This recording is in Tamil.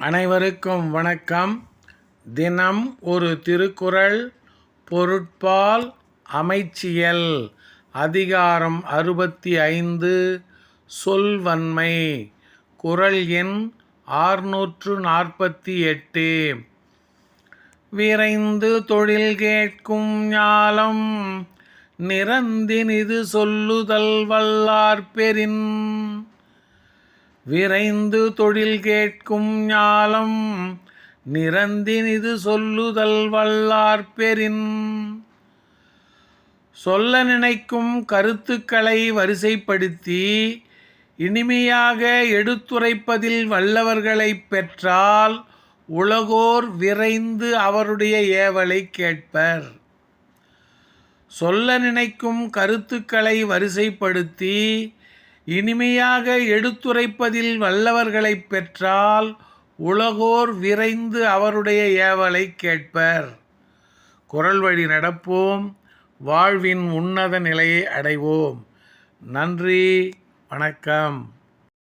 அனைவருக்கும் வணக்கம். தினம் ஒரு திருக்குறள் பொருட்பால் அமைச்சியல் அதிகாரம் அறுபத்தி ஐந்து சொல்வன்மை குறள் எண் ஆறுநூற்று நாற்பத்தி எட்டு. விரைந்து தொழில் கேட்கும் ஞாலம் நிரந்தினிது சொல்லுதல் வல்லார்பெறின் விரைந்து தொழில் கேட்கும் ஞாலம் நிரந்தினிது சொல்லுதல் வல்லார்பெரின் சொல்ல நினைக்கும் கருத்துக்களை வரிசைப்படுத்தி இனிமையாக எடுத்துரைப்பதில் வல்லவர்களைப் பெற்றால் உலகோர் விரைந்து அவருடைய ஏவலை கேட்பர். சொல்ல நினைக்கும் கருத்துக்களை வரிசைப்படுத்தி இனிமையாக எடுத்துரைப்பதில் வல்லவர்களைப் பெற்றால் உலகோர் விரைந்து அவருடைய ஏவலை கேட்பர். குரல் வழி நடப்போம். வாழ்வின் உன்னத நிலையை அடைவோம். நன்றி. வணக்கம்.